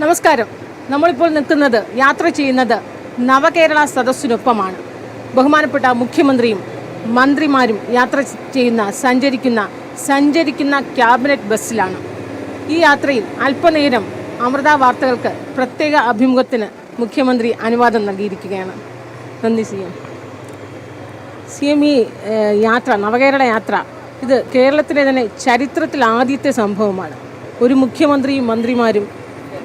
നമസ്കാരം. നമ്മളിപ്പോൾ നിൽക്കുന്നത് യാത്ര ചെയ്യുന്നത് നവകേരള സദസ്സിനൊപ്പമാണ്. ബഹുമാനപ്പെട്ട മുഖ്യമന്ത്രിയും മന്ത്രിമാരും യാത്ര ചെയ്യുന്ന സഞ്ചരിക്കുന്ന സഞ്ചരിക്കുന്ന ക്യാബിനറ്റ് ബസ്സിലാണ്. ഈ യാത്രയിൽ അല്പനേരം അമൃത വാർത്തകൾക്ക് പ്രത്യേക അഭിമുഖത്തിന് മുഖ്യമന്ത്രി അനുവാദം നൽകിയിരിക്കുകയാണ്. നന്ദി സി എം. സി എം ഈ യാത്ര നവകേരള യാത്ര ഇത് കേരളത്തിലെ തന്നെ ചരിത്രത്തിൽ ആദ്യത്തെ സംഭവമാണ്. ഒരു മുഖ്യമന്ത്രിയും മന്ത്രിമാരും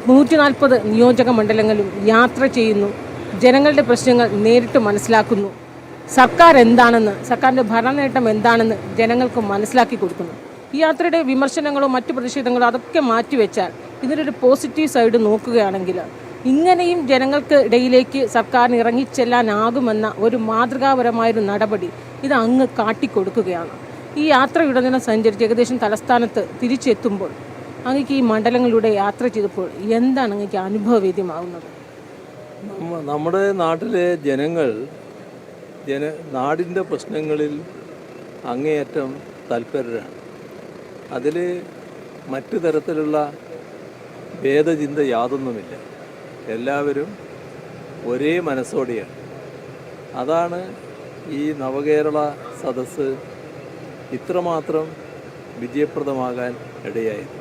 നൂറ്റി നാൽപ്പത് നിയോജക മണ്ഡലങ്ങളിലും യാത്ര ചെയ്യുന്നു. ജനങ്ങളുടെ പ്രശ്നങ്ങൾ നേരിട്ട് മനസ്സിലാക്കുന്നു. സർക്കാർ എന്താണെന്ന് സർക്കാരിന്റെ ഭരണനേട്ടം എന്താണെന്ന് ജനങ്ങൾക്ക് മനസ്സിലാക്കി കൊടുക്കുന്നു. ഈ യാത്രയുടെ വിമർശനങ്ങളോ മറ്റു പ്രതിഷേധങ്ങളോ അതൊക്കെ മാറ്റിവെച്ചാൽ ഇതിനൊരു പോസിറ്റീവ് സൈഡ് നോക്കുകയാണെങ്കിൽ ഇങ്ങനെയും ജനങ്ങൾക്ക് ഇടയിലേക്ക് സർക്കാരിന് ഇറങ്ങിച്ചെല്ലാനാകുമെന്ന ഒരു മാതൃകാപരമായൊരു നടപടി ഇത് അങ്ങ് കാട്ടിക്കൊടുക്കുകയാണ്. ഈ യാത്രയുടനീളം സഞ്ചരിച്ച് ഏകദേശം തലസ്ഥാനത്ത് തിരിച്ചെത്തുമ്പോൾ അങ്ങക്ക് ഈ മണ്ഡലങ്ങളിലൂടെ യാത്ര ചെയ്തപ്പോൾ എന്താണ് അങ്ങക്ക് അനുഭവവേദ്യമാവുന്നത്? നമ്മ- നമ്മുടെ നാട്ടിലെ ജനങ്ങൾ ജന നാടിന്റെ പ്രശ്നങ്ങളിൽ അങ്ങേയറ്റം തൽപരരാണ്. അതിൽ മറ്റു തരത്തിലുള്ള ഭേദചിന്ത യാതൊന്നുമില്ല. എല്ലാവരും ഒരേ മനസ്സോടെയാണ്. അതാണ് ഈ നവകേരള സദസ്സ് ഇത്രമാത്രം വിജയപ്രദമാകാൻ ഇടയായത്.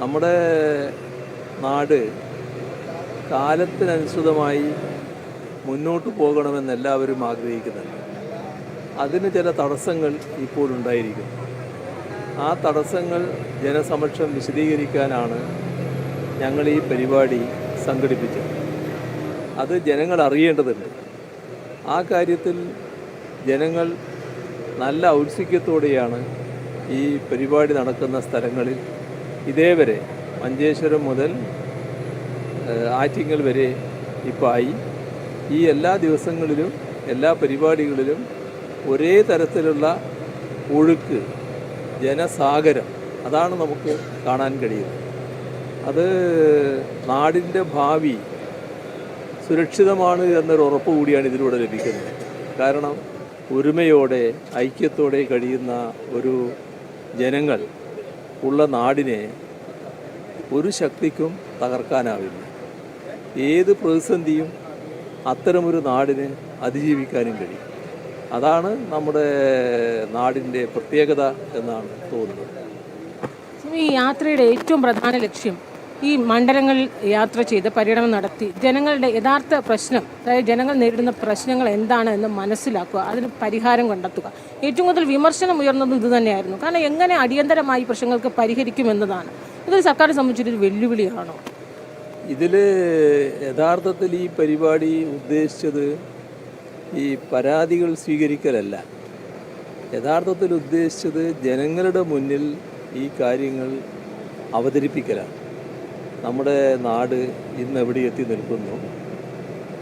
നമ്മുടെ നാട് കാലത്തിനനുസൃതമായി മുന്നോട്ട് പോകണമെന്ന് എല്ലാവരും ആഗ്രഹിക്കുന്നുണ്ട്. അതിന് ചില തടസ്സങ്ങൾ ഇപ്പോൾ ഉണ്ടായിരിക്കുന്നു. ആ തടസ്സങ്ങൾ ജനസമക്ഷം വിശദീകരിക്കാനാണ് ഞങ്ങൾ ഈ പരിപാടി സംഘടിപ്പിച്ചത്. അത് ജനങ്ങൾ അറിയേണ്ടതുണ്ട്. ആ കാര്യത്തിൽ ജനങ്ങൾ നല്ല ഔത്സുക്യത്തോടെയാണ് ഈ പരിപാടി നടക്കുന്ന സ്ഥലങ്ങളിൽ ഇതേവരെ മഞ്ചേശ്വരം മുതൽ ആറ്റിങ്ങൽ വരെ ഇപ്പായി. ഈ എല്ലാ ദിവസങ്ങളിലും എല്ലാ പരിപാടികളിലും ഒരേ തരത്തിലുള്ള ഒഴുക്ക് ജനസാഗരം അതാണ് നമുക്ക് കാണാൻ കഴിയുന്നത്. അത് നാടിന്റെ ഭാവി സുരക്ഷിതമാണ് എന്നൊരു ഉറപ്പ് കൂടിയാണ് ഇതിലൂടെ ലഭിക്കുന്നത്. കാരണം ഒരുമയോടെ ഐക്യത്തോടെ കഴിയുന്ന ഒരു ജനങ്ങൾ ഉള്ള നാടിനെ ഒരു ശക്തിക്കും തകർക്കാനാവില്ല. ഏത് പ്രതിസന്ധിയും അത്തരമൊരു നാടിന് അതിജീവിക്കാനും കഴിയും. അതാണ് നമ്മുടെ നാടിന്റെ പ്രത്യേകത എന്നാണ് തോന്നുന്നത്. ഈ യാത്രയുടെ ഏറ്റവും പ്രധാന ലക്ഷ്യം ഈ മണ്ഡലങ്ങളിൽ യാത്ര ചെയ്ത് പര്യടനം നടത്തി ജനങ്ങളുടെ യഥാർത്ഥ പ്രശ്നം അതായത് ജനങ്ങൾ നേരിടുന്ന പ്രശ്നങ്ങൾ എന്താണ് എന്ന് മനസ്സിലാക്കുക അതിന് പരിഹാരം കണ്ടെത്തുക. ഏറ്റവും കൂടുതൽ വിമർശനം ഉയർന്നതും ഇത് തന്നെയായിരുന്നു. കാരണം എങ്ങനെ അടിയന്തരമായി പ്രശ്നങ്ങൾക്ക് പരിഹരിക്കുമെന്നതാണ് ഇതൊരു സർക്കാരിനെ സംബന്ധിച്ചൊരു വെല്ലുവിളിയാണോ? ഇതിൽ യഥാർത്ഥത്തിൽ ഈ പരിപാടി ഉദ്ദേശിച്ചത് ഈ പരാതികൾ സ്വീകരിക്കലല്ല. യഥാർത്ഥത്തിൽ ഉദ്ദേശിച്ചത് ജനങ്ങളുടെ മുന്നിൽ ഈ കാര്യങ്ങൾ അവതരിപ്പിക്കലാണ്. നമ്മുടെ നാട് ഇന്ന് എവിടെ എത്തി നിൽക്കുന്നു?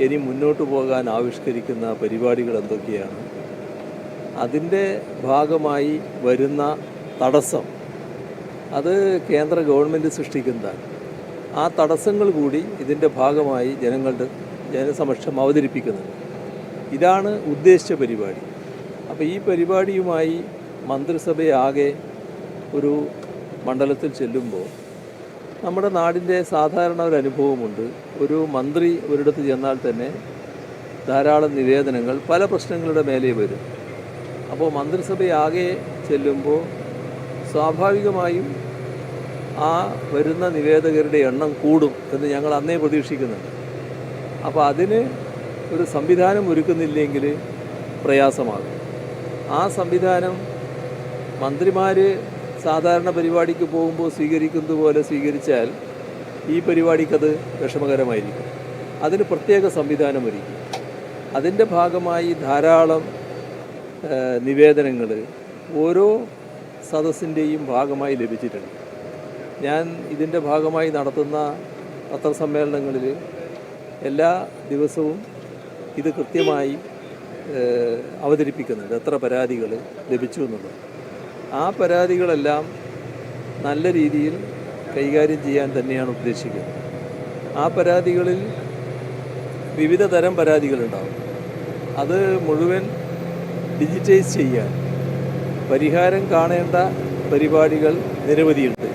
ഇനി മുന്നോട്ട് പോകാൻ ആവിഷ്കരിക്കുന്ന പരിപാടികൾ എന്തൊക്കെയാണ്? അതിന്റെ ഭാഗമായി വരുന്ന തടസ്സം. അത് കേന്ദ്ര ഗവൺമെന്റ് സൃഷ്ടിക്കുന്നതാണ്. ആ തടസ്സങ്ങൾ കൂടി ഇതിന്റെ ഭാഗമായി ജനങ്ങളുടെ ജനസമക്ഷം അവതരിപ്പിക്കുന്നത് ഇതാണ് ഉദ്ദേശിച്ച പരിപാടി. അപ്പോൾ ഈ പരിപാടിയുമായി മന്ത്രിസഭയാകെ ഒരു മണ്ഡലത്തിൽ ചെല്ലുമ്പോൾ നമ്മുടെ നാടിന്റെ സാധാരണ ഒരു അനുഭവമുണ്ട്. ഒരു മന്ത്രി ഒരിടത്ത് ചെന്നാൽ തന്നെ ധാരാളം നിവേദനങ്ങൾ പല പ്രശ്നങ്ങളുടെ മേലെ വരും. അപ്പോൾ മന്ത്രിസഭയാകെ ചെല്ലുമ്പോൾ സ്വാഭാവികമായും ആ വരുന്ന നിവേദകരുടെ എണ്ണം കൂടും എന്ന് ഞങ്ങൾ അന്നേ പ്രതീക്ഷിക്കുന്നുണ്ട്. അപ്പോൾ അതിന് ഒരു സംവിധാനം ഒരുക്കുന്നില്ലെങ്കിൽ പ്രയാസമാകും. ആ സംവിധാനം മന്ത്രിമാർ സാധാരണ പരിപാടിക്ക് പോകുമ്പോൾ സ്വീകരിക്കുന്നത് പോലെ സ്വീകരിച്ചാൽ ഈ പരിപാടിക്കത് വിഷമകരമായിരിക്കും. അതിന് പ്രത്യേക സംവിധാനം ഒരുക്കി. അതിന്റെ ഭാഗമായി ധാരാളം നിവേദനങ്ങൾ ഓരോ സദസ്സിന്റെയും ഭാഗമായി ലഭിച്ചിട്ടുണ്ട്. ഞാൻ ഇതിന്റെ ഭാഗമായി നടത്തുന്ന പത്രസമ്മേളനങ്ങളിൽ എല്ലാ ദിവസവും ഇത് കൃത്യമായി അവതരിപ്പിക്കുന്നുണ്ട്. എത്ര പരാതികൾ ലഭിച്ചു എന്നുള്ളത്. ആ പരാതികളെല്ലാം നല്ല രീതിയിൽ കൈകാര്യം ചെയ്യാൻ തന്നെയാണ് ഉദ്ദേശിക്കുന്നത്. ആ പരാതികളിൽ വിവിധ തരം പരാതികളുണ്ടാവും. അത് മുഴുവൻ ഡിജിറ്റൈസ് ചെയ്യാൻ പരിഹാരം കാണേണ്ട പരിപാടികൾ നിരവധിയുണ്ട്.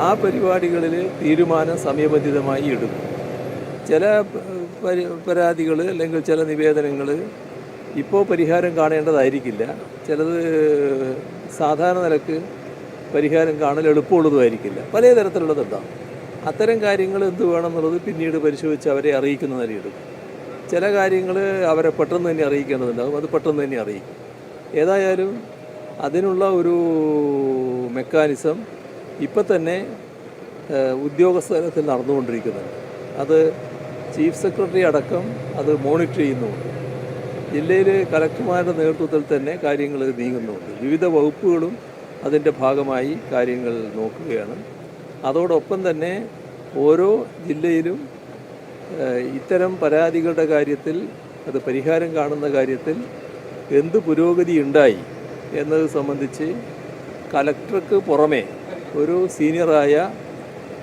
ആ പരിപാടികളിൽ തീരുമാനം സമയബന്ധിതമായി എടുക്കും. ചില പരി പരാതികൾ അല്ലെങ്കിൽ ചില നിവേദനങ്ങൾ ഇപ്പോൾ പരിഹാരം കാണേണ്ടതായിരിക്കില്ല. ചിലത് സാധാരണ നിലയ്ക്ക് പരിഹാരം കാണൽ എളുപ്പമുള്ളതുമായിരിക്കില്ല. പല തരത്തിലുള്ളതുണ്ടാകും അത്തരം കാര്യങ്ങൾ എന്ത് വേണമെന്നുള്ളത് പിന്നീട് പരിശോധിച്ച് അവരെ അറിയിക്കുന്ന നിലയെടുക്കും ചില കാര്യങ്ങൾ അവരെ പെട്ടെന്ന് തന്നെ അറിയിക്കേണ്ടതുണ്ടാകും. അത് പെട്ടെന്ന് തന്നെ അറിയിക്കും. ഏതായാലും അതിനുള്ള ഒരു മെക്കാനിസം ഇപ്പം തന്നെ ഉദ്യോഗസ്ഥലത്തിൽ നടന്നുകൊണ്ടിരിക്കുന്നുണ്ട്. അത് ചീഫ് സെക്രട്ടറി അടക്കം അത് മോണിറ്റർ ചെയ്യുന്നുമുണ്ട് ജില്ലയിൽ കലക്ടർമാരുടെ നേതൃത്വത്തിൽ തന്നെ കാര്യങ്ങൾ നീങ്ങുന്നുണ്ട്. വിവിധ വകുപ്പുകളും അതിന്റെ ഭാഗമായി കാര്യങ്ങൾ നോക്കുകയാണ്. അതോടൊപ്പം തന്നെ ഓരോ ജില്ലയിലും ഇത്തരം പരാതികളുടെ കാര്യത്തിൽ അത് പരിഹാരം കാണുന്ന കാര്യത്തിൽ എന്ത് പുരോഗതി ഉണ്ടായി എന്നത് സംബന്ധിച്ച് കലക്ടർക്ക് പുറമേ ഒരു സീനിയറായ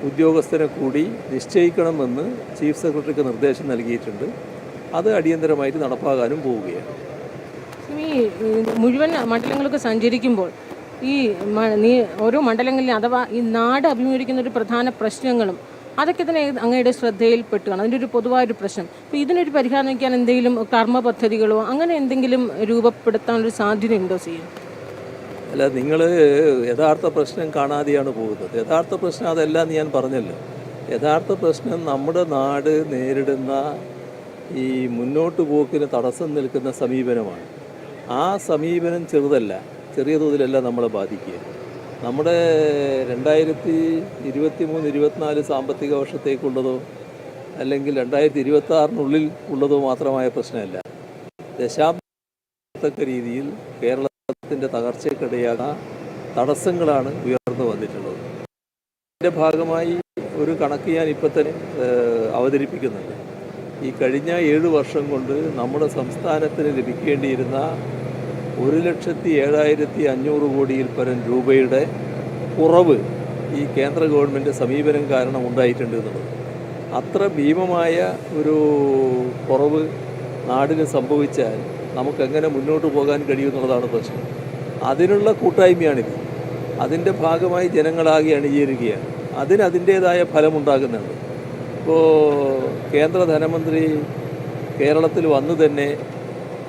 ഉദ്യോഗസ്ഥനെ കൂടി നിശ്ചയിക്കണമെന്ന് ചീഫ് സെക്രട്ടറിക്ക് നിർദ്ദേശം നൽകിയിട്ടുണ്ട്. അത് അടിയന്തരമായിട്ട് നടപ്പാകാനും പോവുകയാണ്. ഈ മുഴുവൻ മണ്ഡലങ്ങൾക്ക് സഞ്ചരിക്കുമ്പോൾ ഈ നീ ഓരോ മണ്ഡലങ്ങളിലും അഥവാ ഈ നാട് അഭിമുഖീകരിക്കുന്ന ഒരു പ്രധാന പ്രശ്നങ്ങളും അതൊക്കെ തന്നെ അങ്ങയുടെ ശ്രദ്ധയിൽപ്പെട്ടുകയാണ്. അതിന്റെ ഒരു പൊതുവായൊരു പ്രശ്നം. അപ്പോൾ ഇതിനൊരു പരിഹാരം വയ്ക്കാൻ എന്തെങ്കിലും കർമ്മ പദ്ധതികളോ അങ്ങനെ എന്തെങ്കിലും രൂപപ്പെടുത്താനൊരു സാധ്യതയുണ്ടോ ചെയ്യും അല്ല നിങ്ങൾ യഥാർത്ഥ പ്രശ്നം കാണാതെയാണ് പോകുന്നത്. യഥാർത്ഥ പ്രശ്നം അതല്ല എന്ന് ഞാൻ പറഞ്ഞല്ലോ. യഥാർത്ഥ പ്രശ്നം നമ്മുടെ നാട് നേരിടുന്ന ഈ മുന്നോട്ട് പോക്കിന് തടസ്സം നിൽക്കുന്ന സമീപനമാണ്. ആ സമീപനം ചെറുതല്ല ചെറിയ തോതിലല്ല നമ്മളെ ബാധിക്കുക. നമ്മുടെ രണ്ടായിരത്തി ഇരുപത്തി മൂന്ന് ഇരുപത്തിനാല് സാമ്പത്തിക വർഷത്തേക്കുള്ളതോ അല്ലെങ്കിൽ രണ്ടായിരത്തി ഇരുപത്തി ആറിനുള്ളിൽ ഉള്ളതോ മാത്രമായ പ്രശ്നമല്ല. ദശാബ്ദത്തക്ക രീതിയിൽ കേരളത്തിന്റെ തകർച്ചയ്ക്കിടയാകുന്ന തടസ്സങ്ങളാണ് ഉയർന്നു വന്നിട്ടുള്ളത്. ഇതിന്റെ ഭാഗമായി ഒരു കണക്ക് ഞാൻ ഇപ്പം തന്നെ അവതരിപ്പിക്കുന്നുണ്ട്. ഈ കഴിഞ്ഞ ഏഴ് വർഷം കൊണ്ട് നമ്മുടെ സംസ്ഥാനത്തിന് ലഭിക്കേണ്ടിയിരുന്ന ഒരു ലക്ഷത്തി ഏഴായിരത്തി അഞ്ഞൂറ് കോടിയിൽ പരം രൂപയുടെ കുറവ് ഈ കേന്ദ്ര ഗവൺമെന്റ് സമീപനം കാരണം ഉണ്ടായിട്ടുണ്ട് എന്നുള്ളത്. അത്ര ഭീമമായ ഒരു കുറവ് നാടിന് സംഭവിച്ചാൽ നമുക്കെങ്ങനെ മുന്നോട്ട് പോകാൻ കഴിയുമെന്നുള്ളതാണ് പ്രശ്നം. അതിനുള്ള കൂട്ടായ്മയാണിത്. അതിന്റെ ഭാഗമായി ജനങ്ങളാകെ അണിചേരുകയാണ്. അതിന് അതിന്റേതായ ഫലമുണ്ടാകുന്നുണ്ട്. ഇപ്പോൾ കേന്ദ്ര ധനമന്ത്രി കേരളത്തിൽ വന്നു തന്നെ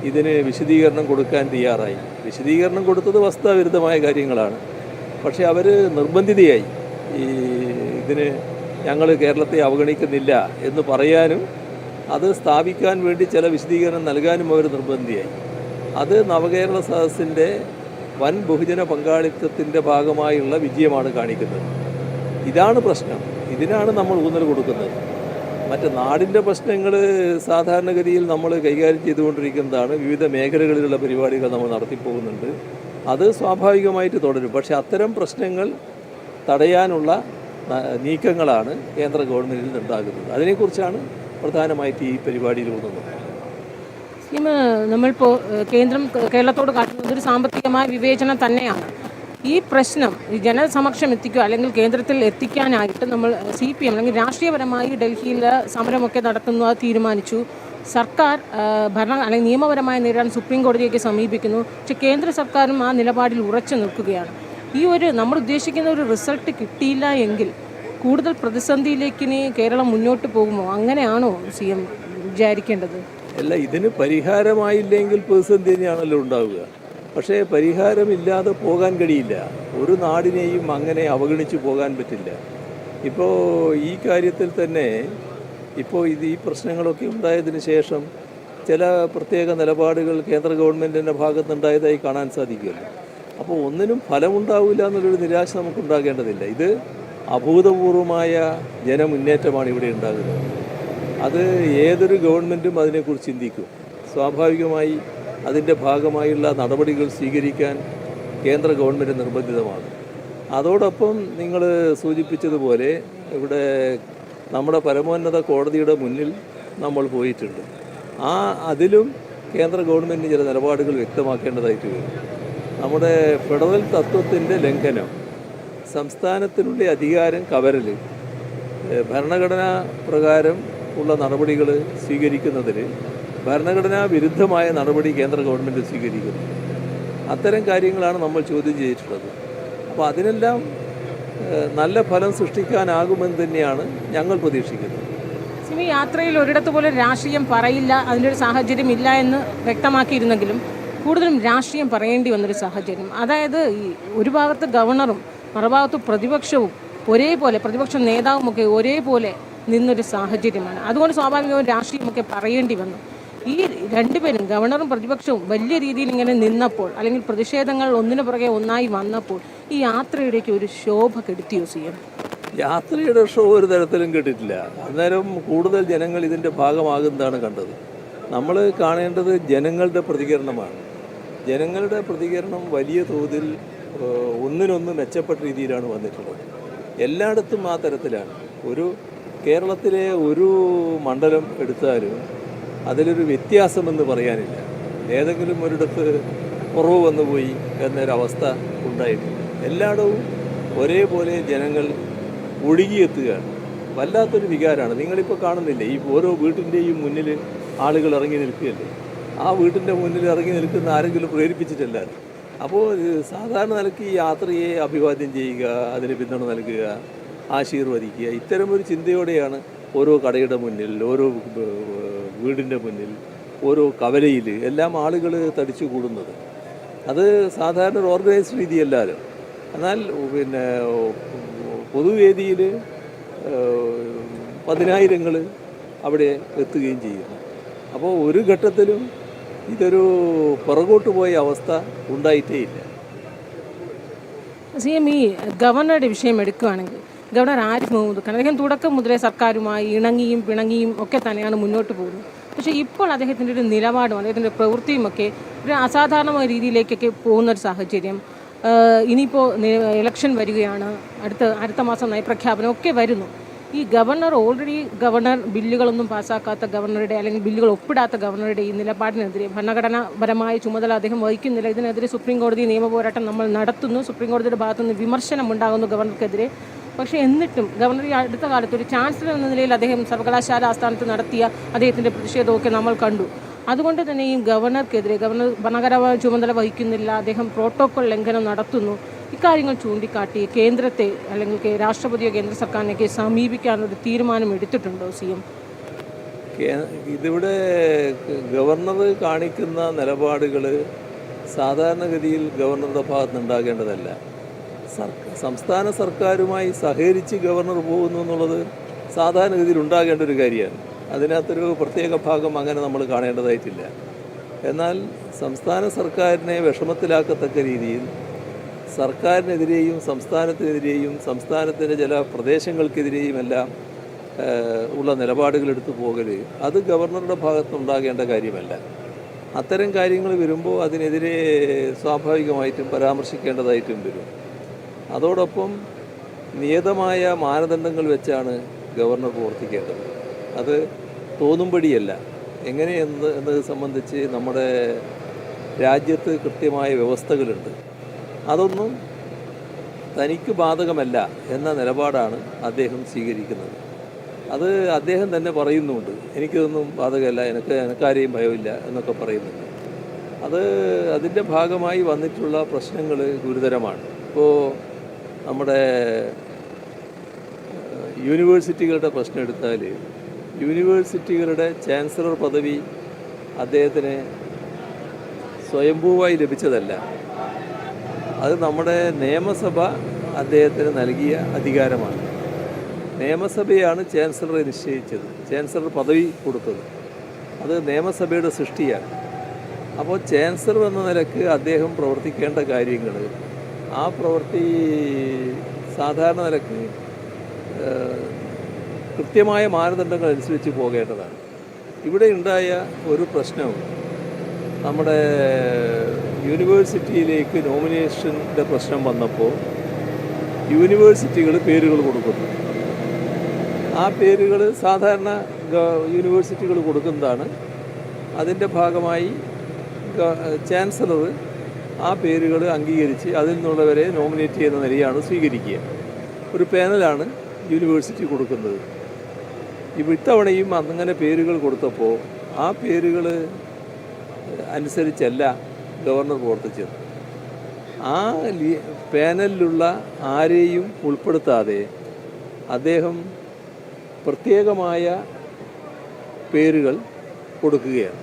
ഇതിന് വിശദീകരണം കൊടുക്കാൻ തയ്യാറായി. വിശദീകരണം കൊടുത്തത് വസ്തുതാവിരുദ്ധമായ കാര്യങ്ങളാണ്. പക്ഷെ അവർ നിർബന്ധിതയായി. ഈ ഇതിന് ഞങ്ങൾ കേരളത്തെ അവഗണിക്കുന്നില്ല എന്ന് പറയാനും അത് സ്ഥാപിക്കാൻ വേണ്ടി ചില വിശദീകരണം നൽകാനും അവർ നിർബന്ധിയായി. അത് നവകേരള സദസ്സിന്റെ വൻ ബഹുജന പങ്കാളിത്തത്തിന്റെ ഭാഗമായുള്ള വിജയമാണ് കാണിക്കുന്നത്. ഇതാണ് പ്രശ്നം. ഇതിനാണ് നമ്മൾ ഊന്നൽ കൊടുക്കുന്നത്. മറ്റ് നാടിന്റെ പ്രശ്നങ്ങൾ സാധാരണഗതിയിൽ നമ്മൾ കൈകാര്യം ചെയ്തുകൊണ്ടിരിക്കുന്നതാണ്. വിവിധ മേഖലകളിലുള്ള പരിപാടികൾ നമ്മൾ നടത്തിപ്പോകുന്നുണ്ട്. അത് സ്വാഭാവികമായിട്ട് തുടരും. പക്ഷേ അത്തരം പ്രശ്നങ്ങൾ തടയാനുള്ള നീക്കങ്ങളാണ് കേന്ദ്ര ഗവൺമെന്റിൽ നിന്നുണ്ടാകുന്നത് അതിനെക്കുറിച്ചാണ് പ്രധാനമായിട്ട് ഈ പരിപാടിയിൽ ഊന്നുന്നത് നമ്മളിപ്പോൾ കേന്ദ്രം കേരളത്തോട് കാട്ടുന്നത് ഒരു സാമ്പത്തികമായ വിവേചനം തന്നെയാണ്. ഈ പ്രശ്നം ജനസമക്ഷം എത്തിക്കുക അല്ലെങ്കിൽ കേന്ദ്രത്തിൽ എത്തിക്കാനായിട്ട് നമ്മൾ സി പി എം അല്ലെങ്കിൽ രാഷ്ട്രീയപരമായി ഡൽഹിയിൽ സമരമൊക്കെ നടത്തുന്നു തീരുമാനിച്ചു. സർക്കാർ ഭരണ അല്ലെങ്കിൽ നിയമപരമായി നേരിടാൻ സുപ്രീം കോടതിയൊക്കെ സമീപിക്കുന്നു. പക്ഷെ കേന്ദ്ര സർക്കാരും ആ നിലപാടിൽ ഉറച്ചു നിൽക്കുകയാണ്. ഈ ഒരു നമ്മൾ ഉദ്ദേശിക്കുന്ന ഒരു റിസൾട്ട് കിട്ടിയില്ല എങ്കിൽ കൂടുതൽ പ്രതിസന്ധിയിലേക്ക് ഇനി കേരളം മുന്നോട്ട് പോകുമോ? അങ്ങനെയാണോ സി എം വിചാരിക്കേണ്ടത്? അല്ല ഇതിന് പരിഹാരമായില്ലെങ്കിൽ പ്രതിസന്ധി തന്നെയാണല്ലോ ഉണ്ടാവുക. പക്ഷേ പരിഹാരമില്ലാതെ പോകാൻ കഴിയില്ല. ഒരു നാടിനെയും അങ്ങനെ അവഗണിച്ച് പോകാൻ പറ്റില്ല. ഇപ്പോൾ ഈ കാര്യത്തിൽ തന്നെ ഇപ്പോൾ ഇത് ഈ പ്രശ്നങ്ങളൊക്കെ ഉണ്ടായതിന് ശേഷം ചില പ്രത്യേക നിലപാടുകൾ കേന്ദ്ര ഗവൺമെന്റിന്റെ ഭാഗത്തുണ്ടായതായി കാണാൻ സാധിക്കുമല്ലോ അപ്പോൾ ഒന്നിനും ഫലമുണ്ടാവില്ല എന്നുള്ളൊരു നിരാശ നമുക്കുണ്ടാകേണ്ടതില്ല. ഇത് അഭൂതപൂർവമായ ജനമുന്നേറ്റമാണ് ഇവിടെ ഉണ്ടാകുന്നത്. അത് ഏതൊരു ഗവൺമെന്റും അതിനെക്കുറിച്ച് ചിന്തിക്കും. സ്വാഭാവികമായി അതിന്റെ ഭാഗമായുള്ള നടപടികൾ സ്വീകരിക്കാൻ കേന്ദ്ര ഗവൺമെന്റ് നിർബന്ധിതമാണ്. അതോടൊപ്പം നിങ്ങൾ സൂചിപ്പിച്ചതുപോലെ ഇവിടെ നമ്മുടെ പരമോന്നത കോടതിയുടെ മുന്നിൽ നമ്മൾ പോയിട്ടുണ്ട്. ആ അതിലും കേന്ദ്ര ഗവൺമെന്റ് ചില നിലപാടുകൾ വ്യക്തമാക്കേണ്ടതായിട്ട് വരും. നമ്മുടെ ഫെഡറൽ തത്വത്തിന്റെ ലംഘനം സംസ്ഥാനത്തിനുള്ള അധികാരം കവരൽ ഭരണഘടനാ പ്രകാരം ഉള്ള നടപടികൾ സ്വീകരിക്കുന്നതിൽ ഭരണഘടനാ വിരുദ്ധമായ നടപടി കേന്ദ്ര ഗവൺമെന്റ് സ്വീകരിക്കുന്നു. അത്തരം കാര്യങ്ങളാണ് നമ്മൾ ചോദ്യം ചെയ്തിട്ടുള്ളത്. അപ്പോൾ അതിനെല്ലാം നല്ല ഫലം സൃഷ്ടിക്കാനാകുമെന്ന് തന്നെയാണ് ഞങ്ങൾ പ്രതീക്ഷിക്കുന്നത്. സിമി യാത്രയിൽ ഒരിടത്ത് പോലും രാഷ്ട്രീയം പറയില്ല അതിന്റെ സാഹചര്യം ഇല്ല എന്ന് വ്യക്തമാക്കിയിരുന്നെങ്കിലും കൂടുതലും രാഷ്ട്രീയം പറയേണ്ടി വന്നൊരു സാഹചര്യം. അതായത് ഈ ഒരു ഭാഗത്ത് ഗവർണറും മറുഭാഗത്ത് പ്രതിപക്ഷവും ഒരേപോലെ പ്രതിപക്ഷ നേതാവുമൊക്കെ ഒരേപോലെ നിന്നൊരു സാഹചര്യമാണ്. അതുകൊണ്ട് സ്വാഭാവികവും രാഷ്ട്രീയമൊക്കെ പറയേണ്ടി വന്നു. ഈ രണ്ടുപേരും ഗവർണറും പ്രതിപക്ഷവും വലിയ രീതിയിൽ ഇങ്ങനെ നിന്നപ്പോൾ അല്ലെങ്കിൽ പ്രതിഷേധങ്ങൾ ഒന്നിനു പുറകെ ഒന്നായി വന്നപ്പോൾ ഈ യാത്രയുടെയൊക്കെ ഒരു ശോഭ കെടുത്തിയോ സി എം? യാത്രയുടെ ഷോ ഒരു തരത്തിലും കേട്ടിട്ടില്ല അന്നേരം കൂടുതൽ ജനങ്ങൾ ഇതിന്റെ ഭാഗമാകുന്നതാണ് കണ്ടത്. നമ്മൾ കാണേണ്ടത് ജനങ്ങളുടെ പ്രതികരണമാണ്. ജനങ്ങളുടെ പ്രതികരണം വലിയ തോതിൽ ഒന്നിനൊന്ന് മെച്ചപ്പെട്ട രീതിയിലാണ് വന്നിട്ടുള്ളത്. എല്ലായിടത്തും ആ തരത്തിലാണ്. ഒരു കേരളത്തിലെ ഒരു മണ്ഡലം എടുത്താലും അതിലൊരു വ്യത്യാസമെന്ന് പറയാനില്ല. ഏതെങ്കിലും ഒരിടത്ത് കുറവ് വന്നുപോയി എന്നൊരവസ്ഥ ഉണ്ടായിട്ടില്ല. എല്ലായിടവും ഒരേപോലെ ജനങ്ങൾ ഒഴുകിയെത്തുകയാണ്. വല്ലാത്തൊരു വികാരമാണ് നിങ്ങളിപ്പോൾ കാണുന്നില്ലേ ഈ ഓരോ വീട്ടിന്റെയും മുന്നിൽ ആളുകൾ ഇറങ്ങി നിൽക്കുകയല്ലേ? ആ വീട്ടിന്റെ മുന്നിൽ ഇറങ്ങി നിൽക്കുന്ന ആരെങ്കിലും പ്രേരിപ്പിച്ചിട്ടല്ല. അപ്പോൾ സാധാരണ നിലയ്ക്ക് ഈ യാത്രയെ അഭിവാദ്യം ചെയ്യുക അതിന് പിന്തുണ നൽകുക ആശീർവദിക്കുക ഇത്തരമൊരു ചിന്തയോടെയാണ് ഓരോ കടയുടെ മുന്നിൽ ഓരോ വീടിന്റെ മുന്നിൽ ഓരോ കവലയിൽ എല്ലാം ആളുകൾ തടിച്ചു കൂടുന്നത്. അത് സാധാരണ ഒരു ഓർഗനൈസ്ഡ് രീതിയല്ലാലും. എന്നാൽ പിന്നെ പൊതുവേദിയിൽ പതിനായിരങ്ങൾ അവിടെ എത്തുകയും ചെയ്യുന്നു. അപ്പോൾ ഒരു ഘട്ടത്തിലും ഇതൊരു പുറകോട്ട് പോയ അവസ്ഥ ഉണ്ടായിട്ടേ ഇല്ല. സി എം ഈ ഗവർണറുടെ വിഷയം എടുക്കുകയാണെങ്കിൽ ഗവർണർ ആരിഫ് മുഹമ്മദ് ഖാൻ അദ്ദേഹം തുടക്കം മുതലേ സർക്കാരുമായി ഇണങ്ങിയും പിണങ്ങിയും ഒക്കെ തന്നെയാണ് മുന്നോട്ട് പോകുന്നത്. പക്ഷേ ഇപ്പോൾ അദ്ദേഹത്തിന്റെ ഒരു നിലപാടും അദ്ദേഹത്തിന്റെ പ്രവൃത്തിയും ഒക്കെ ഒരു അസാധാരണമായ രീതിയിലേക്കൊക്കെ പോകുന്ന ഒരു സാഹചര്യം. ഇനിയിപ്പോൾ ഇലക്ഷൻ വരികയാണ്. അടുത്ത അടുത്ത മാസം നയപ്രഖ്യാപനം ഒക്കെ വരുന്നു. ഈ ഗവർണർ ഓൾറെഡി ഗവർണർ ബില്ലുകളൊന്നും പാസ്സാക്കാത്ത ഗവർണറുടെ അല്ലെങ്കിൽ ബില്ലുകൾ ഒപ്പിടാത്ത ഗവർണറുടെ ഈ നിലപാടിനെതിരെ ഭരണഘടനാപരമായ ചുമതല അദ്ദേഹം വഹിക്കുന്നില്ല. ഇതിനെതിരെ സുപ്രീം കോടതി നിയമപോരാട്ടം നമ്മൾ നടത്തുന്നു. സുപ്രീം കോടതിയുടെ ഭാഗത്തുനിന്ന് വിമർശനം ഉണ്ടാകുന്നു ഗവർണർക്കെതിരെ. പക്ഷേ എന്നിട്ടും ഗവർണർ ഈ അടുത്ത കാലത്ത് ഒരു ചാൻസലർ എന്ന നിലയിൽ അദ്ദേഹം സർവകലാശാല ആസ്ഥാനത്ത് നടത്തിയ അദ്ദേഹത്തിന്റെ പ്രതിഷേധമൊക്കെ നമ്മൾ കണ്ടു. അതുകൊണ്ട് തന്നെ ഈ ഗവർണർക്കെതിരെ ഗവർണർ ഭരണകരമായ ചുമതല വഹിക്കുന്നില്ല അദ്ദേഹം പ്രോട്ടോകോൾ ലംഘനം നടത്തുന്നു. ഇക്കാര്യങ്ങൾ ചൂണ്ടിക്കാട്ടി കേന്ദ്രത്തെ അല്ലെങ്കിൽ രാഷ്ട്രപതിയോ കേന്ദ്ര സർക്കാരിനെയൊക്കെ സമീപിക്കാനൊരു തീരുമാനം എടുത്തിട്ടുണ്ടോ സി എം? ഇതിവിടെ ഗവർണർ കാണിക്കുന്ന നിലപാടുകൾ സാധാരണഗതിയിൽ ഗവർണറുടെ ഭാഗത്ത് ഉണ്ടാകേണ്ടതല്ല. സർക്ക- സംസ്ഥാന സർക്കാരുമായി സഹകരിച്ച് ഗവർണർ പോകുന്നു എന്നുള്ളത് സാധാരണഗതിയിൽ ഉണ്ടാകേണ്ട ഒരു കാര്യമാണ്. അതിനകത്തൊരു പ്രത്യേക ഭാഗം അങ്ങനെ നമ്മൾ കാണേണ്ടതായിട്ടില്ല. എന്നാൽ സംസ്ഥാന സർക്കാരിനെ വിഷമത്തിലാക്കത്തക്ക രീതിയിൽ സർക്കാരിനെതിരെയും സംസ്ഥാനത്തിനെതിരെയും സംസ്ഥാനത്തിന്റെ ചില പ്രദേശങ്ങൾക്കെതിരെയും എല്ലാം ഉള്ള നിലപാടുകൾ എടുത്തു പോകൽ അത് ഗവർണറുടെ ഭാഗത്തുണ്ടാകേണ്ട കാര്യമല്ല. അത്തരം കാര്യങ്ങൾ വരുമ്പോൾ അതിനെതിരെ സ്വാഭാവികമായിട്ടും പരാമർശിക്കേണ്ടതായിട്ടും വരും. അതോടൊപ്പം നിയതമായ മാനദണ്ഡങ്ങൾ വെച്ചാണ് ഗവർണർ പ്രവർത്തിക്കേണ്ടത്. അത് തോന്നുംപടിയല്ല എങ്ങനെയെന്ന് എന്നത് സംബന്ധിച്ച് നമ്മുടെ രാജ്യത്ത് കൃത്യമായ വ്യവസ്ഥകളുണ്ട്. അതൊന്നും തനിക്ക് ബാധകമല്ല എന്ന നിലപാടാണ് അദ്ദേഹം സ്വീകരിക്കുന്നത്. അത് അദ്ദേഹം തന്നെ പറയുന്നുണ്ട് എനിക്കിതൊന്നും ബാധകമല്ല എനിക്ക് എനക്കാരെയും ഭയമില്ല എന്നൊക്കെ പറയുന്നുണ്ട്. അത് അതിന്റെ ഭാഗമായി വന്നിട്ടുള്ള പ്രശ്നങ്ങൾ ഗുരുതരമാണ്. ഇപ്പോൾ നമ്മുടെ യൂണിവേഴ്സിറ്റികളുടെ പ്രശ്നം എടുത്താൽ യൂണിവേഴ്സിറ്റികളുടെ ചാൻസലർ പദവി അദ്ദേഹത്തിന് സ്വയംഭൂവായി ലഭിച്ചതല്ല. അത് നമ്മുടെ നിയമസഭ അദ്ദേഹത്തിന് നൽകിയ അധികാരമാണ്. നിയമസഭയാണ് ചാൻസലറെ നിശ്ചയിച്ചത് ചാൻസലർ പദവി കൊടുത്തത്. അത് നിയമസഭയുടെ സൃഷ്ടിയാണ്. അപ്പോൾ ചാൻസലർ എന്ന നിലയ്ക്ക് അദ്ദേഹം പ്രവർത്തിക്കേണ്ട കാര്യങ്ങൾ ആ പ്രവൃത്തി സാധാരണ നിലയ്ക്ക് കൃത്യമായ മാനദണ്ഡങ്ങൾ അനുസരിച്ച് പോകേണ്ടതാണ്. ഇവിടെ ഉണ്ടായ ഒരു പ്രശ്നവും നമ്മുടെ യൂണിവേഴ്സിറ്റിയിലേക്ക് നോമിനേഷന്റെ പ്രശ്നം വന്നപ്പോൾ യൂണിവേഴ്സിറ്റികൾ പേരുകൾ കൊടുക്കുന്നു. ആ പേരുകൾ സാധാരണ യൂണിവേഴ്സിറ്റികൾ കൊടുക്കുന്നതാണ്. അതിന്റെ ഭാഗമായി ചാൻസലർ ആ പേരുകൾ അംഗീകരിച്ച് അതിൽ നിന്നുള്ളവരെ നോമിനേറ്റ് ചെയ്യുന്ന നിലയാണ് സ്വീകരിക്കുക. ഒരു പാനലാണ് യൂണിവേഴ്സിറ്റി കൊടുക്കുന്നത്. ഇപ്പോൾ ഇത്തവണയും അങ്ങനെ പേരുകൾ കൊടുത്തപ്പോൾ ആ പേരുകൾ അനുസരിച്ചല്ല ഗവർണർ പ്രവർത്തിച്ചത്. ആ പാനലിലുള്ള ആരെയും ഉൾപ്പെടുത്താതെ അദ്ദേഹം പ്രത്യേകമായ പേരുകൾ കൊടുക്കുകയാണ്.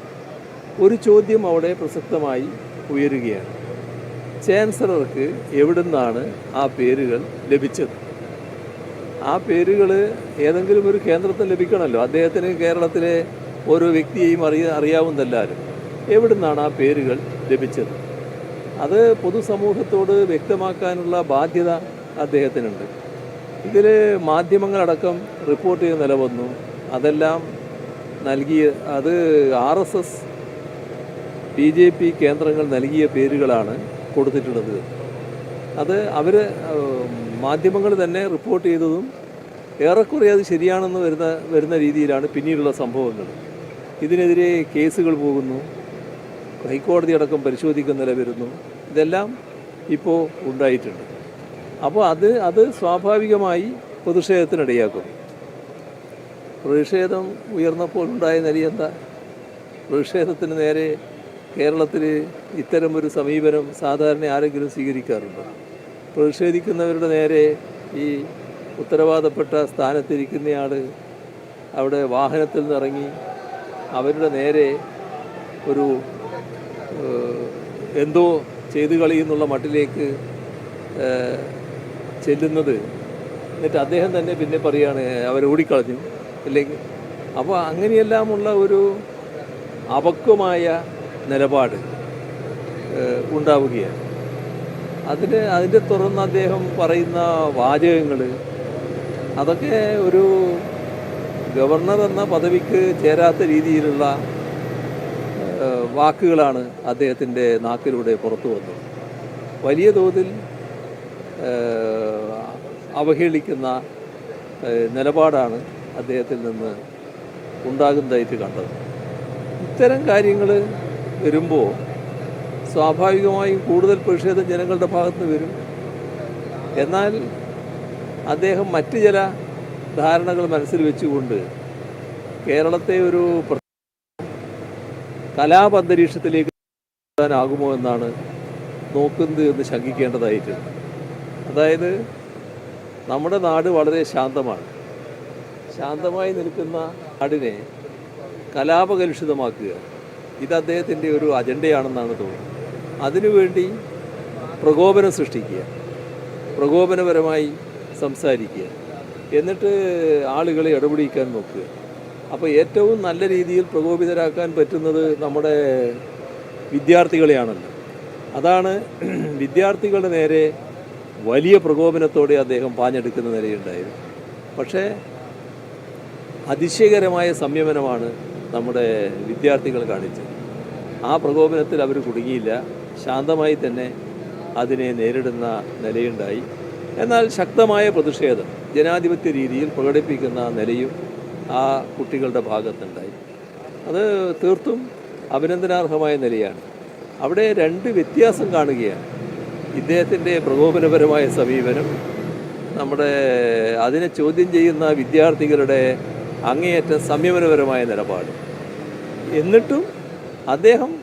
ഒരു ചോദ്യം അവിടെ പ്രസക്തമായി ഉയരുകയാണ്. ചാൻസലർക്ക് എവിടുന്നാണ് ആ പേരുകൾ ലഭിച്ചത്? ആ പേരുകൾ ഏതെങ്കിലും ഒരു കേന്ദ്രത്തിൽ ലഭിക്കണമല്ലോ. അദ്ദേഹത്തിന് കേരളത്തിലെ ഓരോ വ്യക്തിയെയും അറിയ അറിയാവുന്നതല്ലാരും എവിടുന്നാണ് ആ പേരുകൾ ലഭിച്ചത്? അത് പൊതുസമൂഹത്തോട് വ്യക്തമാക്കാനുള്ള ബാധ്യത അദ്ദേഹത്തിനുണ്ട്. ഇതിൽ മാധ്യമങ്ങളടക്കം റിപ്പോർട്ട് ചെയ്ത് നിലവന്നു അതെല്ലാം നൽകിയ അത് R S S B J P കേന്ദ്രങ്ങൾ നൽകിയ പേരുകളാണ് കൊടുത്തിട്ടുള്ളത്. അത് അവർ മാധ്യമങ്ങൾ തന്നെ റിപ്പോർട്ട് ചെയ്തതും ഏറെക്കുറെ അത് ശരിയാണെന്ന് വരുന്ന വരുന്ന രീതിയിലാണ് പിന്നീടുള്ള സംഭവങ്ങൾ. ഇതിനെതിരെ കേസുകൾ പോകുന്നു. ഹൈക്കോടതി അടക്കം പരിശോധിക്കുന്ന നില വരുന്നു. ഇതെല്ലാം ഇപ്പോൾ ഉണ്ടായിട്ടുണ്ട്. അപ്പോൾ അത് അത് സ്വാഭാവികമായി പ്രതിഷേധത്തിനിടയാക്കും. പ്രതിഷേധം ഉയർന്നപ്പോൾ ഉണ്ടായ നില എന്താ പ്രതിഷേധത്തിന് നേരെ കേരളത്തിൽ ഇത്തരമൊരു സമീപനം സാധാരണ ആരെങ്കിലും സ്വീകരിക്കാറുണ്ട്? പ്രതിഷേധിക്കുന്നവരുടെ നേരെ ഈ ഉത്തരവാദപ്പെട്ട സ്ഥാനത്തിരിക്കുന്നയാൾ അവിടെ വാഹനത്തിൽ നിന്നിറങ്ങി അവരുടെ നേരെ ഒരു എന്തോ ചെയ്തു കളിയെന്നുള്ള മട്ടിലേക്ക് ചെല്ലുന്നത് എന്നിട്ട് അദ്ദേഹം തന്നെ പിന്നെ പറയാണ് അവരെ ഓടിക്കളഞ്ഞു. അല്ലെങ്കിൽ അപ്പോൾ അങ്ങനെയെല്ലാമുള്ള ഒരു അപക്വമായ നിലപാട് ഉണ്ടാവുകയാണ്. അതിന് അതിന്റെ തുറന്ന് അദ്ദേഹം പറയുന്ന വാചകങ്ങൾ അതൊക്കെ ഒരു ഗവർണർ എന്ന പദവിക്ക് ചേരാത്ത രീതിയിലുള്ള വാക്കുകളാണ് അദ്ദേഹത്തിന്റെ നാക്കിലൂടെ പുറത്തു വന്നത്. വലിയ തോതിൽ അവഹേളിക്കുന്ന നിലപാടാണ് അദ്ദേഹത്തിൽ നിന്ന് ഉണ്ടാകുന്നതായിട്ട് കണ്ടത്. ഇത്തരം കാര്യങ്ങൾ വരുമ്പോൾ സ്വാഭാവികമായും കൂടുതൽ പ്രതിഷേധം ജനങ്ങളുടെ ഭാഗത്ത് നിന്ന് വരും. എന്നാൽ അദ്ദേഹം മറ്റ് ചില ധാരണകൾ മനസ്സിൽ വെച്ചുകൊണ്ട് കേരളത്തെ ഒരു കലാപന്തരീക്ഷത്തിലേക്ക് ആകുമോ എന്നാണ് നോക്കുന്നത് എന്ന് ശങ്കിക്കേണ്ടതായിട്ടുണ്ട് അതായത് നമ്മുടെ നാട് വളരെ ശാന്തമാണ്. ശാന്തമായി നിൽക്കുന്ന നാടിനെ കലാപകലുഷിതമാക്കുക. ഇത് അദ്ദേഹത്തിന്റെ ഒരു അജണ്ടയാണെന്നാണ് തോന്നുന്നത്. അതിനുവേണ്ടി പ്രകോപനം സൃഷ്ടിക്കുക പ്രകോപനപരമായി സംസാരിക്കുക എന്നിട്ട് ആളുകളെ ഇടപെടിക്കാൻ നോക്കുക. അപ്പോൾ ഏറ്റവും നല്ല രീതിയിൽ പ്രകോപിതരാക്കാൻ പറ്റുന്നത് നമ്മുടെ വിദ്യാർത്ഥികളെയാണല്ലോ. അതാണ് വിദ്യാർത്ഥികളുടെ നേരെ വലിയ പ്രകോപനത്തോടെ അദ്ദേഹം പാഞ്ഞെടുക്കുന്ന നിലയുണ്ടായത്. പക്ഷേ അതിശയകരമായ സംയമനമാണ് നമ്മുടെ വിദ്യാർത്ഥികൾ കാണിച്ചത് ആ പ്രകോപനത്തിൽ അവർ കുടുങ്ങിയില്ല. ശാന്തമായി തന്നെ അതിനെ നേരിടുന്ന നിലയുണ്ടായി. എന്നാൽ ശക്തമായ പ്രതിഷേധം ജനാധിപത്യ രീതിയിൽ പ്രകടിപ്പിക്കുന്ന നിലയും ആ കുട്ടികളുടെ ഭാഗത്തുണ്ടായി. അത് തീർത്തും അഭിനന്ദനാർഹമായ നിലയാണ്. അവിടെ രണ്ട് വ്യത്യാസം കാണുകയാണ്. ഇദ്ദേഹത്തിന്റെ പ്രകോപനപരമായ സമീപനം നമ്മുടെ അതിനെ ചോദ്യം ചെയ്യുന്ന വിദ്യാർത്ഥികളുടെ അങ്ങേയറ്റം സംയമനപരമായ നിലപാട്. എന്നിട്ടും അദ്ദേഹം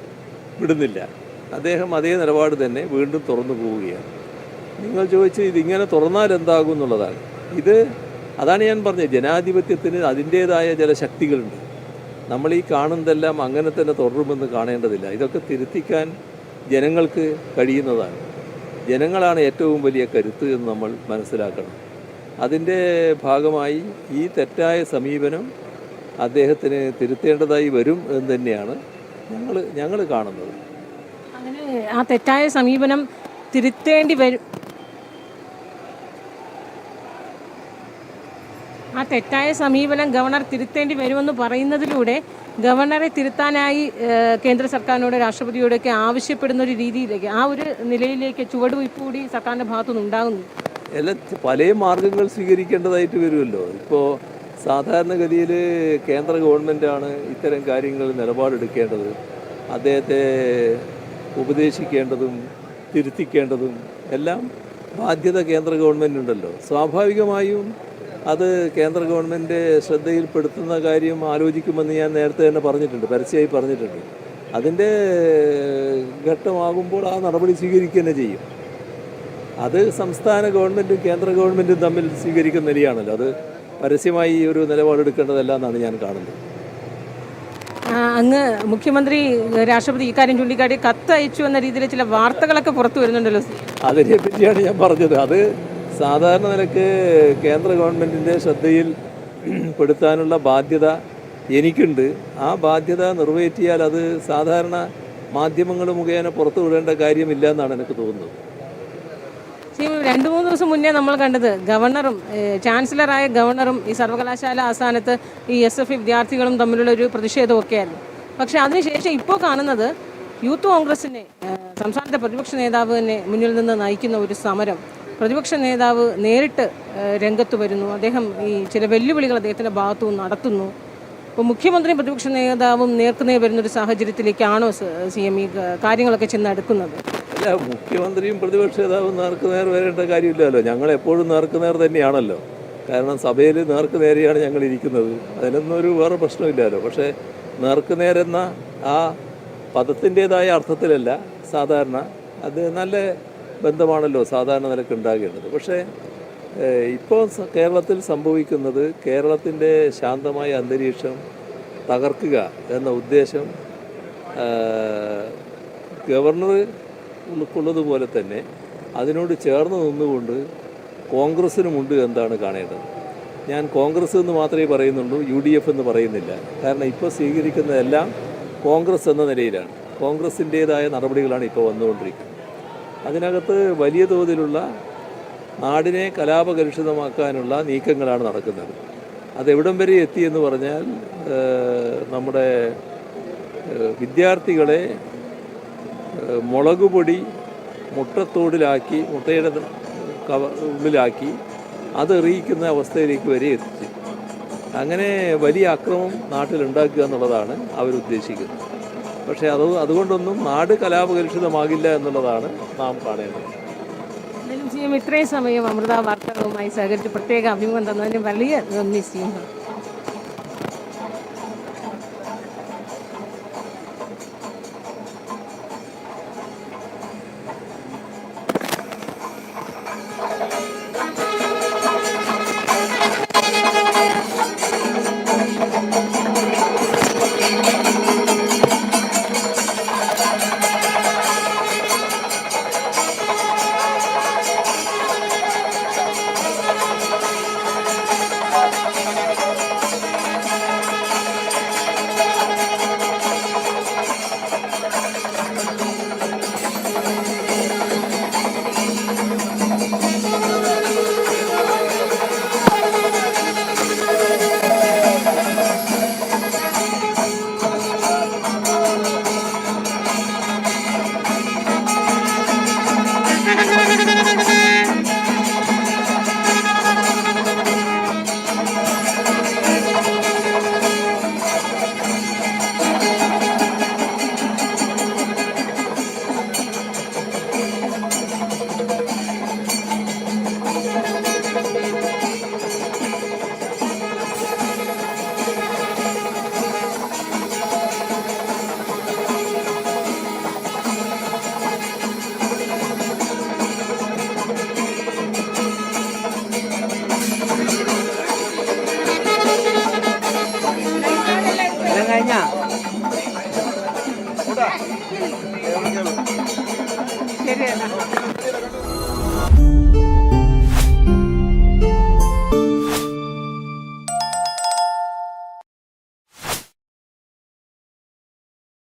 വിടുന്നില്ല. അദ്ദേഹം അതേ നിലപാട് തന്നെ വീണ്ടും തുറന്നു പോവുകയാണ്. നിങ്ങൾ ചോദിച്ച് ഇതിങ്ങനെ തുറന്നാൽ എന്താകും എന്നുള്ളതാണ്. ഇത് അതാണ് ഞാൻ പറഞ്ഞത്. ജനാധിപത്യത്തിന് അതിന്റേതായ ചില ശക്തികളുണ്ട്. നമ്മൾ ഈ കാണുന്നതെല്ലാം അങ്ങനെ തന്നെ തുടരുമെന്ന് കാണേണ്ടതില്ല. ഇതൊക്കെ തിരുത്തിക്കാൻ ജനങ്ങൾക്ക് കഴിയുന്നതാണ്. ജനങ്ങളാണ് ഏറ്റവും വലിയ കരുത്ത് എന്ന് നമ്മൾ മനസ്സിലാക്കണം. അതിന്റെ ഭാഗമായി ഈ തെറ്റായ സമീപനം അദ്ദേഹത്തിന് തിരുത്തേണ്ടതായി വരും എന്ന് തന്നെയാണ് ഞങ്ങൾ ഞങ്ങൾ കാണുന്നത്. അങ്ങനെ ആ തെറ്റായ സമീപനം തിരുത്തേണ്ടി വരും ആ തെറ്റായ സമീപനം ഗവർണർ തിരുത്തേണ്ടി വരുമെന്ന് പറയുന്നതിലൂടെ ഗവർണറെ തിരുത്താനായി കേന്ദ്ര സർക്കാരിനോട് രാഷ്ട്രപതിയോടൊക്കെ ആവശ്യപ്പെടുന്ന ഒരു രീതിയിലേക്ക് ആ ഒരു നിലയിലേക്ക് ചുവടുവയ്പ് കൂടി സർക്കാരിന്റെ ഭാഗത്തുനിന്ന് ഉണ്ടാകുന്നു എല്ലാ പല മാർഗങ്ങൾ സ്വീകരിക്കേണ്ടതായിട്ട് വരുമല്ലോ. ഇപ്പോൾ സാധാരണഗതിയിൽ കേന്ദ്ര ഗവൺമെന്റാണ് ഇത്തരം കാര്യങ്ങൾ നിലപാടെടുക്കേണ്ടത്. അദ്ദേഹത്തെ ഉപദേശിക്കേണ്ടതും തിരുത്തിക്കേണ്ടതും എല്ലാം ബാധ്യത കേന്ദ്ര ഗവൺമെന്റുണ്ടല്ലോ സ്വാഭാവികമായും അത് കേന്ദ്ര ഗവൺമെന്റ് ശ്രദ്ധയിൽപ്പെടുത്തുന്ന കാര്യം ആലോചിക്കുമെന്ന് ഞാൻ നേരത്തെ തന്നെ പറഞ്ഞിട്ടുണ്ട് പരസ്യമായി പറഞ്ഞിട്ടുണ്ട്. അതിന്റെ ഘട്ടമാകുമ്പോൾ ആ നടപടി സ്വീകരിക്കുക തന്നെ ചെയ്യും. അത് സംസ്ഥാന ഗവൺമെന്റും കേന്ദ്ര ഗവൺമെന്റും തമ്മിൽ സ്വീകരിക്കുന്ന നിലയാണല്ലോ. അത് പരസ്യമായി ഈ ഒരു നിലപാടെടുക്കേണ്ടതല്ല എന്നാണ് ഞാൻ കാണുന്നത്. അങ്ങ് മുഖ്യമന്ത്രി രാഷ്ട്രപതി ഇക്കാര്യം ചൂണ്ടിക്കാട്ടി കത്ത് അയച്ചു എന്ന രീതിയിൽ ചില വാർത്തകളൊക്കെ പുറത്തു വരുന്നുണ്ടല്ലോ അതിനെ പറ്റിയാണ് ഞാൻ പറഞ്ഞത്. അത് സാധാരണ നിലയ്ക്ക് കേന്ദ്ര ഗവൺമെന്റിന്റെ ശ്രദ്ധയിൽ പെടുത്താനുള്ള ബാധ്യത എനിക്കുണ്ട്. ആ ബാധ്യത നിറവേറ്റിയാൽ അത് സാധാരണ മാധ്യമങ്ങൾ മുഖേന പുറത്തു വിടേണ്ട കാര്യമില്ല എന്നാണ് എനിക്ക് തോന്നുന്നത്. രണ്ടു ദിവസം മുന്നേ നമ്മൾ കണ്ടത് ഗവർണറും ചാൻസലറായ ഗവർണറും ഈ സർവകലാശാല ആസ്ഥാനത്ത് ഈ എസ് എഫ് വിദ്യാർത്ഥികളും തമ്മിലുള്ള ഒരു പ്രതിഷേധമൊക്കെയായിരുന്നു. പക്ഷെ അതിനുശേഷം ഇപ്പോൾ കാണുന്നത് യൂത്ത് കോൺഗ്രസിനെ സംസ്ഥാനത്തെ പ്രതിപക്ഷ നേതാവ് തന്നെ മുന്നിൽ നിന്ന് നയിക്കുന്ന ഒരു സമരം. പ്രതിപക്ഷ നേതാവ് നേരിട്ട് രംഗത്ത് വരുന്നു. അദ്ദേഹം ഈ ചില വെല്ലുവിളികൾ അദ്ദേഹത്തിന്റെ ഭാഗത്തു നടത്തുന്നു. ഇപ്പോൾ മുഖ്യമന്ത്രിയും പ്രതിപക്ഷ നേതാവും നേർക്കുനേർ വരുന്നൊരു സാഹചര്യത്തിലേക്കാണോ സി എം ഈ കാര്യങ്ങളൊക്കെ ചെന്ന് അടുക്കുന്നത്? അല്ല മുഖ്യമന്ത്രിയും പ്രതിപക്ഷ നേതാവും നേർക്ക് നേർ വരേണ്ട കാര്യമില്ലല്ലോ. ഞങ്ങൾ എപ്പോഴും നേർക്ക് നേർ തന്നെയാണല്ലോ. കാരണം സഭയിൽ നേർക്ക് നേരെയാണ് ഞങ്ങൾ ഇരിക്കുന്നത്. അതിനൊന്നും ഒരു വേറെ പ്രശ്നമില്ലല്ലോ. പക്ഷേ നേർക്ക് നേരെന്ന ആ പദത്തിന്റെതായ അർത്ഥത്തിലല്ല സാധാരണ അത് നല്ല ബന്ധമാണല്ലോ സാധാരണ നിലയ്ക്ക് ഉണ്ടാകേണ്ടത്. പക്ഷേ ഇപ്പോൾ കേരളത്തിൽ സംഭവിക്കുന്നത് കേരളത്തിന്റെ ശാന്തമായ അന്തരീക്ഷം തകർക്കുക എന്ന ഉദ്ദേശം ഗവർണർ ഉൾക്കൊള്ളതുപോലെ തന്നെ അതിനോട് ചേർന്ന് നിന്നുകൊണ്ട് കോൺഗ്രസ്സിനുമുണ്ട് എന്താണ് കാണേണ്ടത്. ഞാൻ കോൺഗ്രസ് എന്ന് മാത്രമേ പറയുന്നുള്ളൂ യു ഡി എഫ് എന്ന് പറയുന്നില്ല. കാരണം ഇപ്പോൾ സ്വീകരിക്കുന്നതെല്ലാം കോൺഗ്രസ് എന്ന നിലയിലാണ്. കോൺഗ്രസിന്റേതായ നടപടികളാണ് ഇപ്പോൾ വന്നുകൊണ്ടിരിക്കുന്നത്. അതിനകത്ത് വലിയ തോതിലുള്ള നാടിനെ കലാപകലുഷിതമാക്കാനുള്ള നീക്കങ്ങളാണ് നടക്കുന്നത്. അതെവിടം വരെ എത്തിയെന്ന് പറഞ്ഞാൽ നമ്മുടെ വിദ്യാർത്ഥികളെ മുളക് പൊടി മുട്ടത്തോടിലാക്കി മുട്ടയുടെ കവ ഉള്ളിലാക്കി അത് എറിയിക്കുന്ന അവസ്ഥയിലേക്ക് വരെ എത്തിച്ചു. അങ്ങനെ വലിയ അക്രമം നാട്ടിലുണ്ടാക്കുക എന്നുള്ളതാണ് അവരുദ്ദേശിക്കുന്നത്. പക്ഷേ അത് അതുകൊണ്ടൊന്നും നാട് കലാപകലുഷിതമാകില്ല എന്നുള്ളതാണ് നാം കാണേണ്ടത്. ഇത്രയും സമയം അമൃത വാർത്തകളുമായി സഹകരിച്ച് പ്രത്യേക അഭിമുഖം തന്നതിന് വലിയ നന്ദി സി